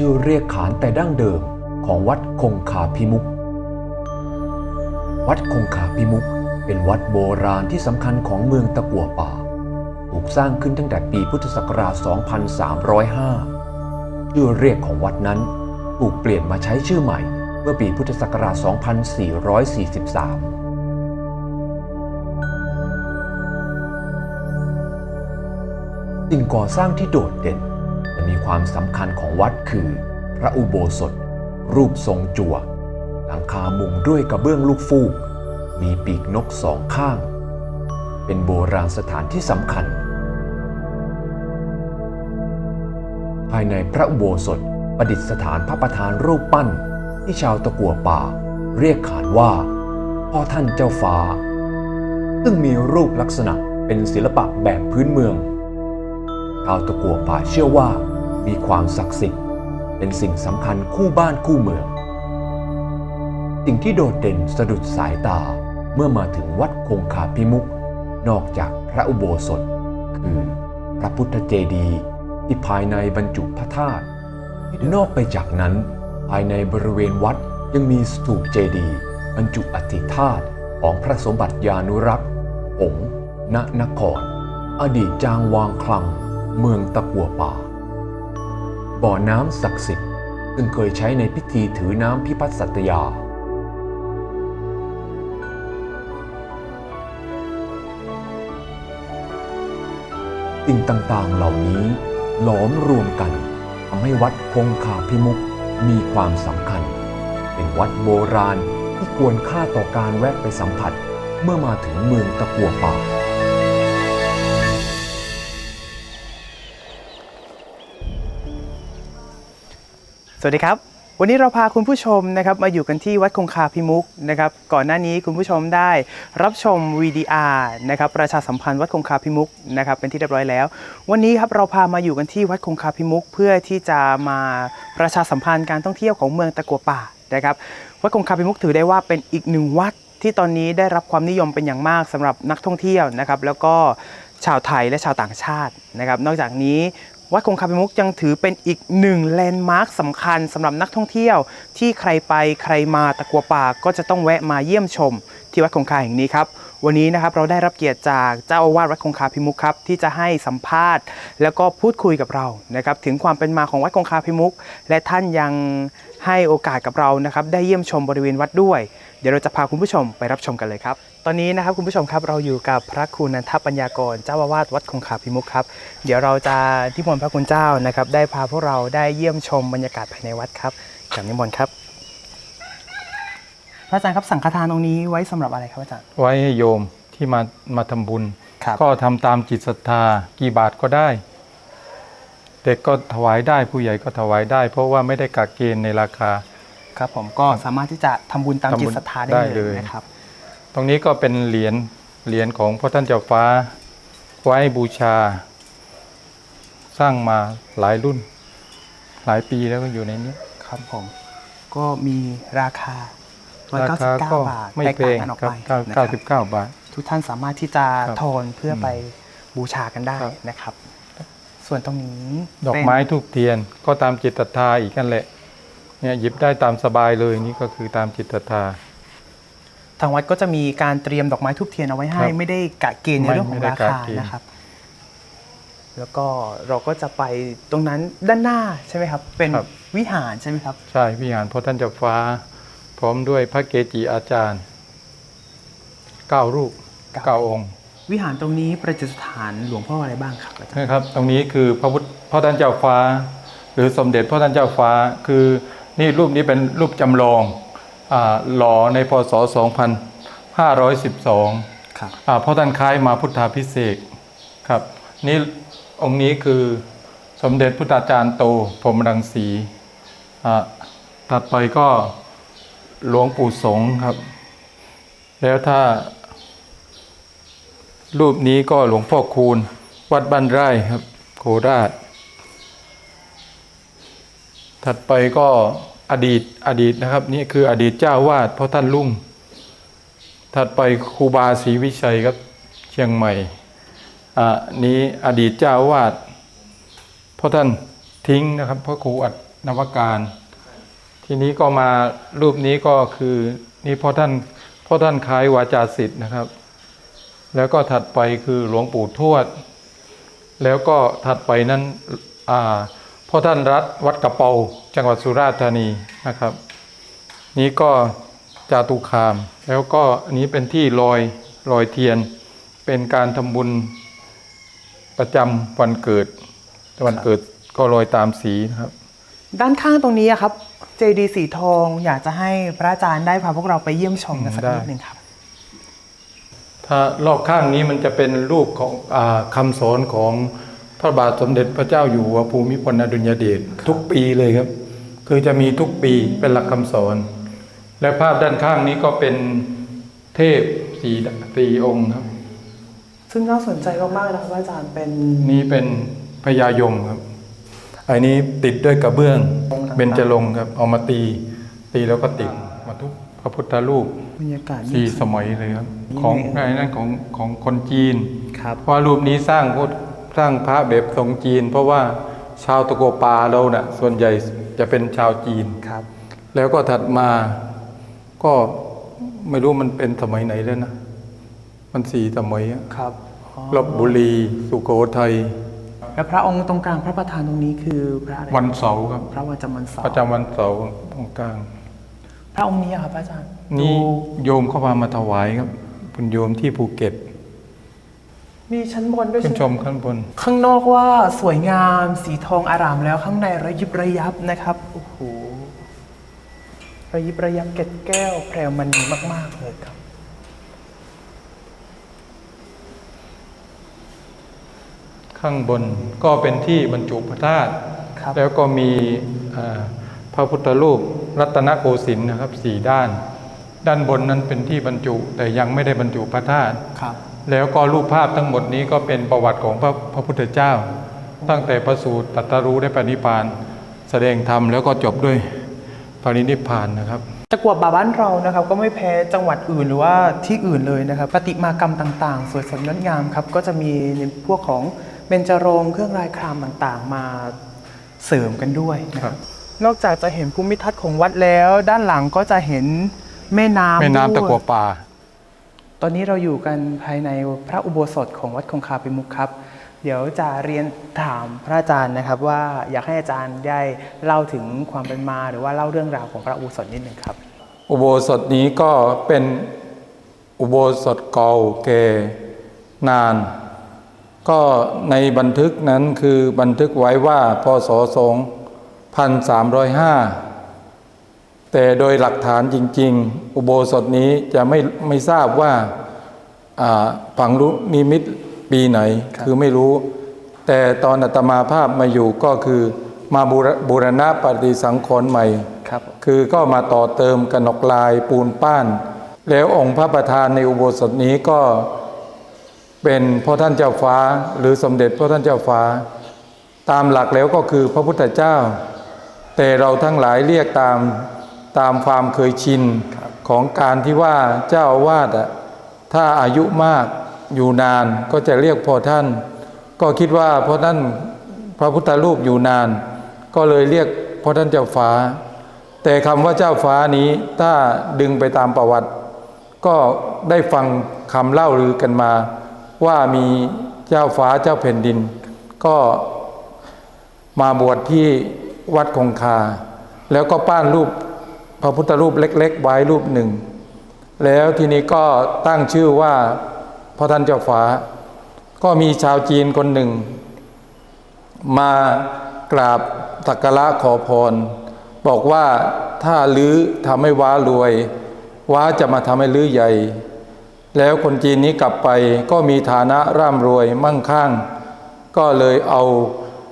ชื่อเรียกขานแต่ดั้งเดิมของวัดคงคาพิมุก วัดคงคาพิมุกเป็นวัดโบราณที่สำคัญของเมืองตะกัวป่า ถูกสร้างขึ้นตั้งแต่ปีพุทธศักราช 2305 ชื่อเรียกของวัดนั้นถูกเปลี่ยนมาใช้ชื่อใหม่เมื่อปีพุทธศักราช 2443สิ่งก่อสร้างที่โดดเด่น มีความสำคัญของวัดคือ พระอุโบสถ รูปทรงจั่ว หลังคามุงด้วยกระเบื้องลูกฟูก มีปีกนกสองข้าง เป็นโบราณสถานที่สำคัญ ภายในพระอุโบสถประดิษฐานพระประธานรูปปั้นที่ชาวตะกัวป่า เรียกขานว่าพ่อท่านเจ้าฟ้า ซึ่งมีรูปลักษณะเป็นศิลปะแบบพื้นเมืองชาวตะกัวป่าเชื่อว่า มีความศักดิ์สิทธิ์ เป็นสิ่งสำคัญคู่บ้านคู่เมือง สิ่งที่โดดเด่นสะดุดสายตาเมื่อมาถึงวัดคงคาพิมุกนอกจากพระอุโบสถ คือพระพุทธเจดีย์ที่ภายในบรรจุพระธาตุนอกไปจากนั้น ภายในบริเวณวัดยังมีสถูปเจดีย์บรรจุอธิธาตุของพระสมบัติยานุรักษ์องค์ณนคร อดีตจางวางคลัง เมืองตะกัวป่า บ่อน้ำศักดิ์สิทธิ์ซึ่งเคยใช้ในพิธีถือน้ำพิพัฒน์สัตยา สิ่งต่างๆเหล่านี้หลอมรวมกันทำให้วัดคงคาพิมุกมีความสำคัญ เป็นวัดโบราณที่ควรค่าต่อการแวะไปสัมผัสเมื่อมาถึงเมืองตะกัวป่า สวัสดีครับ วันนี้เราพาคุณผู้ชมนะครับมาอยู่กันที่วัดคงคาพิมุกนะครับก่อนหน้านี้คุณผู้ชมได้รับชม VDR นะครับประชาสัมพันธ์วัดคงคาพิมุกนะครับเป็นที่เรียบร้อยแล้ว วันนี้ครับเราพามาอยู่กันที่วัดคงคาพิมุกเพื่อที่จะมาประชาสัมพันธ์การท่องเที่ยวของเมืองตะกัวป่านะครับวัดคงคาพิมุกถือได้ว่าเป็นอีกหนึ่งวัดที่ตอนนี้ได้รับความนิยมเป็นอย่างมากสำหรับนักท่องเที่ยวนะครับแล้วก็ชาวไทยและชาวต่างชาตินะครับ นอกจากนี้ วัดคงคาพิมุกยังถือเป็นอีกหนึ่งแลนด์มาร์คสำคัญสำหรับนักท่องเที่ยว ที่ใครไปใครมาตะกัวป่าก็จะต้องแวะมาเยี่ยมชม ที่วัดคงคาแห่งนี้ครับวันนี้นะครับเราได้รับเกียรติจากเจ้าอาวาสวัดคงคาพิมุกครับที่จะให้สัมภาษณ์ แล้วก็พูดคุยกับเรานะครับถึงความเป็นมาของวัดคงคาพิมุก และท่านยังให้โอกาสกับเรานะครับได้เยี่ยมชมบริเวณวัดด้วย เดี๋ยวเราจะพาคุณผู้ชมไปรับชมกันเลยครับ อนนี้นะครับคุณผู้ชมครับเราอยู่กับพระครูนันทปัญญากรเจ้าอาวาสวัดคงคาพิมุขครับ เดี๋ยวเราจะที่มนต์พระคุณเจ้านะครับ ได้พาพวกเราได้เยี่ยมชมบรรยากาศภายในวัดครับจากนิมนต์ครับ พระอาจารย์ครับสังฆทานตรงนี้ไว้สำหรับอะไรครับอาจารย์ ไว้ให้โยมที่มามาทำบุญ ครับ ก็ทำตามจิตศรัทธากี่บาทก็ได้ เด็กก็ถวายได้ผู้ใหญ่ก็ถวายได้ เพราะว่าไม่ได้กักเกณฑ์ในราคา ครับผมก็สามารถที่จะทำบุญตามจิตศรัทธาได้ได้เลเลยย นะครับ ตรงนี้ก็เป็นเหรียญเหรียญของพระท่านเจ้าฟ้าไว้บูชา สร้างมาหลายรุ่น หลายปีแล้วก็อยู่ในนี้ ครับผม ก็มีราคาราคาก็199บาทไม่แตกแพต่างงกันออกครับไปนะคเก้ารับสิบเก้าบาท ทุกท่านสามารถที่จะครับโทนเพื่อไปบูชากันได้ครับนะครับ ส่วนตรงนี้ดอกเป็นไม้ทูกเทียนก็ตามจิตศรัทธาอีกนั่นแหละเนี่ยหยิบได้ตามสบายเลยนี่ก็คือตามจิตศรัทธา ทางวัดก็จะมีการเตรียมดอกไม้ทุบเทียนเอาไว้ให้ครับไม่ได้กะเกณฑ์ในไม่เรื่องขอไม่งได้รากะคาเกณฑ์นะครับ แล้วก็เราก็จะไปตรงนั้นด้านหน้าใช่ไหมครับ เป็นครับวิหารใช่ไหมครับ ใช่วิหารพระท่านเจ้าฟ้า พร้อมด้วยพระเกจิอาจารย์เก้ารูปเก้าเก้าองค์ วิหารตรงนี้ประดิษฐานหลวงพ่ออะไรบ้างครับอาจารย์นะครับ ตรงนี้คือพระพุทธพระท่านเจ้าฟ้า หรือสมเด็จพระท่านเจ้าฟ้าคือนี่รูปนี้เป็นรูปจำลองอ่า หล่อในพศ 2512ครับอ่าเพราะท่านคล้ายมาพุทธาพิเศษกครับนี่องค์นี้คือสมเด็จพุทธาจารย์โตพรหมรังสีอ่าถัดไปก็หลวงปู่สงฆ์ครับ แล้วถ้า รูปนี้ก็หลวงพ่อคูณ วัดบ้านไร่ครับ โคราช ถัดไปก็ อดีตอดีตนะครับนี่คืออดีตเจ้าวาดเพราะท่านลุ่ง ถัดไปครูบาศรีวิชัยครับเชียงใหม่อ่านี้อดีตเจ้าวาดเพราะท่านทิ้งนะครับเพราะครูอัดนวการ ทีนี้ก็มารูปนี้ก็คือนี่พ่อท่านพ่อท่านคล้ายวาจาสิทธิ์นะครับ แล้วก็ถัดไปคือหลวงปู่ทวด แล้วก็ถัดไปนั้นอ่า พ่อท่านรัฐวัดกระเปาจังหวัดสุราษฎร์ธานีนะครับ นี้ก็จาตุคาม แล้วก็อันนี้เป็นที่ลอยลอยเทียน เป็นการทำบุญประจำวันเกิดวันเกิดก็ลอยตามสีนะครับ ด้านข้างตรงนี้อะครับเจดีสีทองอยากจะให้พระอาจารย์ได้พาพวกเราไปเยี่ยมชมกันสักได้นิดหนึ่งครับ ถ้ารอบข้างนี้มันจะเป็นรูปของอาคำสอนของ พระบาทสมเด็จพระเจ้าอยู่หัวภูมิพลอดุลยเดชทุกปีเลยครับ คือจะมีทุกปีเป็นหลักคำสอน และภาพด้านข้างนี้ก็เป็นเทพสีสีองค์ครับ ซึ่งน่าสนใจมากๆนะครับพระอาจารย์เป็นนี่เป็นพญายมครับอันนี้ติดด้วยกระเบื้องเบญจรงค์ครับเอามาตี ตีแล้วก็ติดมาทุกพระพุทธรูปบรรยากาศสี่สมัยเลยครับ ของไอ้นั่นของของคนจีนครับเพราะรูปนี้สร้างพุทธ สร้างพระแบบทรงจีน เพราะว่าชาวตะโกปาเราเนะ่ะส่วนใหญ่จะเป็นชาวจีนครับ แล้วก็ถัดมาก็ไม่รู้มันเป็นสมัยไหนแล้วนะ มันสี่สมัยอะครับอ๋อลบบุรีสุโขทัยแล้วพระองค์ตรงกลางพระประธานตรงนี้คือพระอะไรวันเสาร์ครับ พระวันจำวันเสาประร์จำวันเสาร์ตรงกลาง พระองค์นี้อะครับพระอาจารย์นี่ดูโยมเข้ามามาถวายครับคุณโยมที่ภูเก็ต มีชั้นบนด้วยขึ้นใช่ชไหมมข้างบน ข้างนอกว่าสวยงามสีทองอารามแล้วข้างในระยิบระยับนะครับโอ้โหระยิบระยับเกล็ดแก้วแพรวมณีมาก ๆ เลยครับ ข้างบนก็เป็นที่บรรจุพระธาตุครับแล้วก็มีอ่าพระพุทธรูปรัตนโกสินทร์นะครับสี่ด้าน ด้านบนนั้นเป็นที่บรรจุแต่ยังไม่ได้บรรจุพระธาตุครับ แล้วก็รูปภาพทั้งหมดนี้ก็เป็นประวัติของพระพระพุทธเจ้า ตั้งแต่ประสูติตรัสรู้ได้ปณิพพาน แสดงธรรมแล้วก็จบด้วยปรินิพพานนะครับตะกั่วป่าบ้านเรานะครับก็ไม่แพ้จังหวัดอื่นหรือว่าที่อื่นเลยนะครับประติมากรรมต่างๆ สวยสดงดงามครับก็จะมีในพวกของเบญจรงค์เครื่องรายครามต่างๆ มาเสริมกันด้วยนะคครัรับบนอกจากจะเห็นภูมิทัศน์ของวัดแล้ว ด้านหลังก็จะเห็นแม่น้ำแม่น้ำตะด้วยกัวป่า ตอนนี้เราอยู่กันภายในพระอุโบสถของวัดคงคาปิมุกครับ เดี๋ยวจะเรียนถามพระอาจารย์นะครับ ว่าอยากให้อาจารย์ได้เล่าถึงความเป็นมา หรือว่าเล่าเรื่องราวของพระอุโบสถนิดหนึ่งครับ อุโบสถนี้ก็เป็นอุโบสถเก่าแก่นาน ก็ในบันทึกนั้นคือบันทึกไว้ว่าพศ 2305 แต่โดยหลักฐานจริง ๆ อุโบสถนี้จะไม่ไม่ทราบว่าอ่าฝังรู้นิมิตปีไหนครับคือไม่รู้ แต่ตอนอาตมาภาพมาอยู่ก็คือมาบูรบูรณะปฏิสังขรณ์ใหม่ครับคือก็มาต่อเติมกนกลายปูนป้าน แล้วองค์พระประธานในอุโบสถนี้ก็เป็นพ่อท่านเจ้าฟ้าหรือสมเด็จพ่อท่านเจ้าฟ้า ตามหลักแล้วก็คือพระพุทธเจ้า แต่เราทั้งหลายเรียกตาม ตามความเคยชินของการที่ว่าเจ้าอาวาสอะถ้าอายุมากอยู่นานก็จะเรียกพ่อท่าน ก็คิดว่าพ่อท่านพระพุทธรูปอยู่นาน ก็เลยเรียกพ่อท่านเจ้าฟ้า แต่คำว่าเจ้าฟ้านี้ถ้าดึงไปตามประวัติ ก็ได้ฟังคำเล่าลือกันมา ว่ามีเจ้าฟ้าเจ้าแผ่นดิน ก็มาบวชที่วัดคงคา แล้วก็ปั้นรูป พระพุทธรูปเล็ก ๆ ไว้รูปหนึ่ง แล้วทีนี้ก็ตั้งชื่อว่าพระท่านเจ้าฟ้า ก็มีชาวจีนคนหนึ่ง มากราบสักการะขอพร บอกว่าถ้าลื้อทำให้ว้ารวย ว้าจะมาทำให้ลื้อใหญ่ แล้วคนจีนนี้กลับไปก็มีฐานะร่ำรวยมั่งคั่ง ก็เลยเอา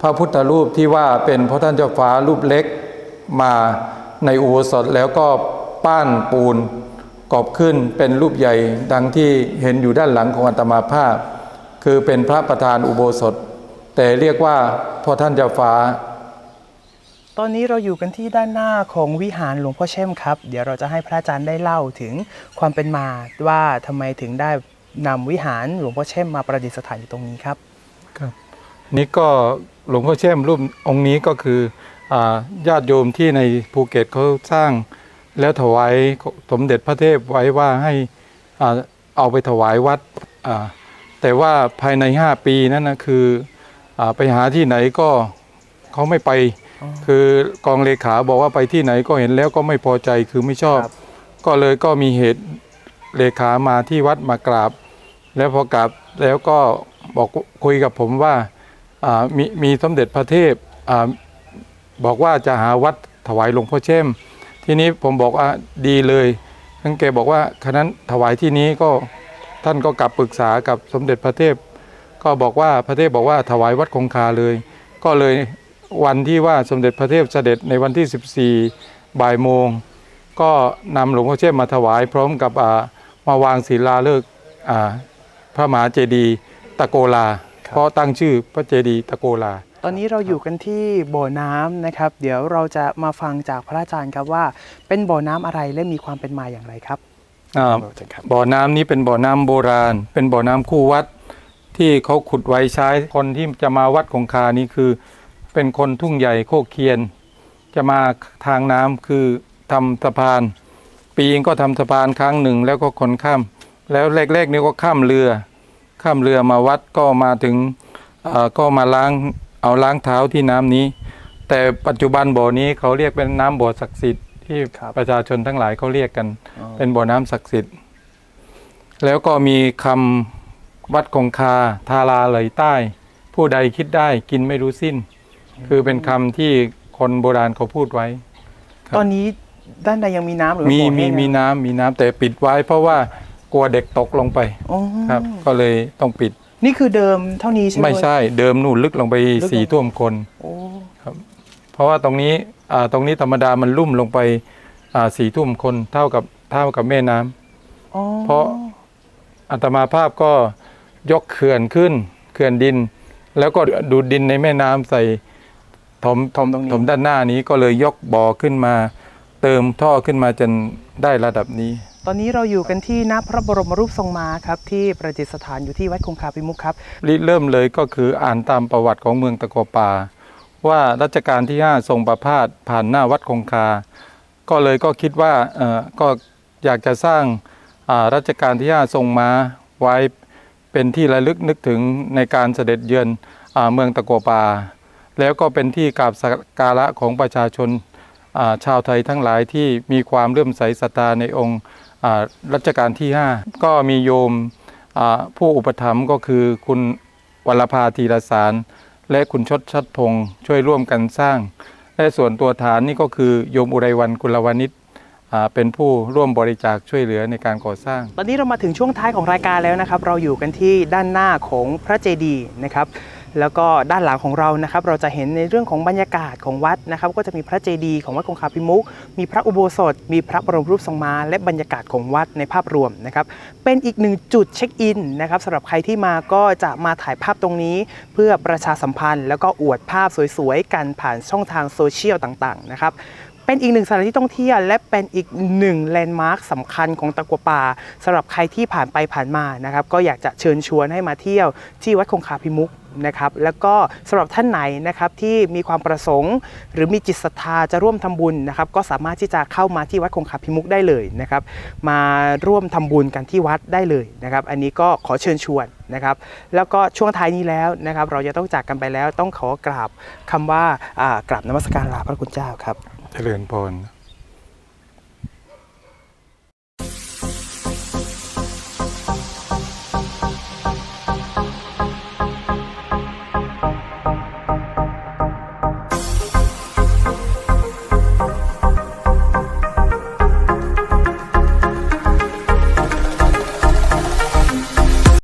พระพุทธรูปที่ว่าเป็นพระท่านเจ้าฟ้ารูปเล็กมา ในอุโบสถแล้วก็ป้านปูนกอบขึ้นเป็นรูปใหญ่ดังที่เห็นอยู่ด้านหลังของอาตมาภาพ คือเป็นพระประธานอุโบสถ แต่เรียกว่าพ่อท่านเจ้าฟ้า ตอนนี้เราอยู่กันที่ด้านหน้าของวิหารหลวงพ่อเช่มครับ เดี๋ยวเราจะให้พระอาจารย์ได้เล่าถึงความเป็นมาว่าทำไมถึงได้นำวิหารหลวงพ่อเช่มมาประดิษฐานอยู่ตรงนี้ครับครับ นี่ก็หลวงพ่อเช่มรูปองค์นี้ก็คือ ญาติโยมที่ในภูเก็ตเขาสร้างแล้วถวายสมเด็จพระเทพไว้ว่าให้อ่าเอาไปถวายวัดอ่าแต่ว่าภายใน 5 ปีนั้นนะคืออาไปหาที่ไหนก็เขาไม่ไป คือกองเลขาบอกว่าไปที่ไหนก็เห็นแล้วก็ไม่พอใจคือไม่ชอบครับก็เลยก็มีเหตุเลขามาที่วัดมากราบ แล้วพอกราบแล้วก็บอกคุยกับผมว่าอ่ามีมีสมเด็จพระเทพอ่า บอกว่าจะหาวัดถวายหลวงพ่อเช่ม ทีนี้ผมบอกว่าดีเลยทั้งแกบอกว่าคณะถวายที่นี้ก็ท่านก็กลับปรึกษากับสมเด็จพระเทพ ก็บอกว่าพระเทพบอกว่าถวายวัดคงคาเลย ก็เลยวันที่ว่าสมเด็จพระเทพเสด็จในวันที่ 14 บ่ายโมง ก็นำหลวงพ่อเช่มมาถวายพร้อมกับอ่ามาวางศิลาฤกษ์อ่าพระมหาเจดีย์ตะโกลา เพราะตั้งชื่อพระเจดีย์ตะโกลา ตอนนี้เราอยู่กันที่บ่อน้ำนะครับ เดี๋ยวเราจะมาฟังจากพระอาจารย์ครับว่า เป็นบ่อน้ำอะไรและมีความเป็นมาอย่างไรครับอ่าอาจารย์ครับบ่อน้ำนี้เป็นบ่อน้ำโบราณ เป็นบ่อน้ำคู่วัด ที่เขาขุดไว้ใช้คนที่จะมาวัดคงคานี้คือ เป็นคนทุ่งใหญ่โคกเคียน จะมาทางน้ำคือทำสะพาน ปีเองก็ทำสะพานครั้งหนึ่งแล้วก็คนข้าม แล้วแรกๆนี่ก็ข้ามเรือ ข้ามเรือมาวัดก็มาถึงเอ่อก็มาล้าง เอาล้างเท้าที่น้ำนี้ แต่ปัจจุบันบ่อนี้เขาเรียกเป็นน้ำบ่อศักดิ์สิทธิ์ที่ครับประชาชนทั้งหลายเขาเรียกกันอ๋อเป็นบ่อน้ำศักดิ์สิทธิ์ แล้วก็มีคำวัดคงคาทาราเลยใต้ ผู้ใดคิดได้กินไม่รู้สิ้น คือเป็นคำที่คนโบราณเขาพูดไว้ครับตอนนี้ด้านในยังมีน้ำหรือมีบ่อมีแห้งมีน้ำมีน้ำแต่ปิดไว้ เพราะว่ากลัวเด็กตกลงไปอ๋อครับ ก็เลยต้องปิด นี่คือเดิมเท่านี้ใช่ไหมไม่ใช่เดิมนู่นลึกลงไปลึกลงสี่ท่วมคนโอ้เพราะว่าตรงนี้อ่าตรงนี้ธรรมดามันลุ่มลงไปอ่าสี่ทุ่มคนเท่ากับเท่ากับแม่น้ำอ๋อเพราะอัตมาภาพก็ยกเขื่อนขึ้นเขื่อนดิน แล้วก็ดูดดินในแม่น้ำใส่ถมถมตรงนี้ถมด้านหน้านี้ก็เลยยกบ่อขึ้นมา เติมท่อขึ้นมาจนได้ระดับนี้ ตอนนี้เราอยู่กันที่หน้าพระบรมรูปทรงม้าครับที่ประดิษฐานอยู่ที่วัดคงคาพิมุขครับริเริ่มเลยก็คืออ่านตามประวัติของเมืองตะกัวป่า ว่ารัชกาลที่ 5 ทรงประพาสผ่านหน้าวัดคงคา ก็เลยก็คิดว่าเออก็อยากจะสร้างอ่ารัชกาลที่ 5 ทรงม้าไว้เป็นที่ระลึกนึกถึงในการเสด็จเยือนอเมืองตะกัวป่า แล้วก็เป็นที่กราบสักการะของประชาชนาชาวไทยทั้งหลายที่มีความเลื่อมใสศรัทธาในองค์ รัชกาลที่ 5 ก็มีโยมผู้อุปถัมภ์ก็คือคุณวรภาธีรสาร และคุณชดชัดพงศ์ช่วยร่วมกันสร้าง และส่วนตัวฐานนี่ก็คือโยมอุไรวันกุลวานิชเป็นผู้ร่วมบริจาคช่วยเหลือในการก่อสร้าง ตอนนี้เรามาถึงช่วงท้ายของรายการแล้วนะครับ เราอยู่กันที่ด้านหน้าของพระเจดีย์นะครับ แล้วก็ด้านหลังของเรานะครับเราจะเห็นในเรื่องของบรรยากาศของวัดนะครับ ก็จะมีพระเจดีย์ของวัดคงคาพิมุก มีพระอุโบสถ มีพระบรมรูปทรงม้าและบรรยากาศของวัดในภาพรวมนะครับเป็นอีกหนึ่งจุดเช็คอินนะครับสำหรับใครที่มาก็จะมาถ่ายภาพตรงนี้ เพื่อประชาสัมพันธ์ แล้วก็อวดภาพสวยๆกันผ่านช่องทางโซเชียลต่างๆนะครับ เป็นอีกหนึ่งสถานที่ท่องเที่ยว และเป็นอีกหนึ่งแลนด์มาร์คสำคัญของตะกัวป่าสำหรับใครที่ผ่านไปผ่านมานะครับก็อยากจะเชิญชวนให้มาเที่ยวที่วัดคงคาพิมุกนะครับแล้วก็สำหรับท่านไหนนะครับที่มีความประสงค์ หรือมีจิตศรัทธาจะร่วมทำบุญนะครับก็สามารถที่จะเข้ามาที่วัดคงคาพิมุกได้เลยนะครับมาร่วมทำบุญกันที่วัดได้เลยนะครับอันนี้ก็ขอเชิญชวนนะครับแล้วก็ช่วงท้ายนี้แล้วนะครับเราจะต้องจากกันไปแล้วต้องขอกราบคำว่าอ่ากราบนมัสการลาพระคุณเจ้าครับ เจริญพร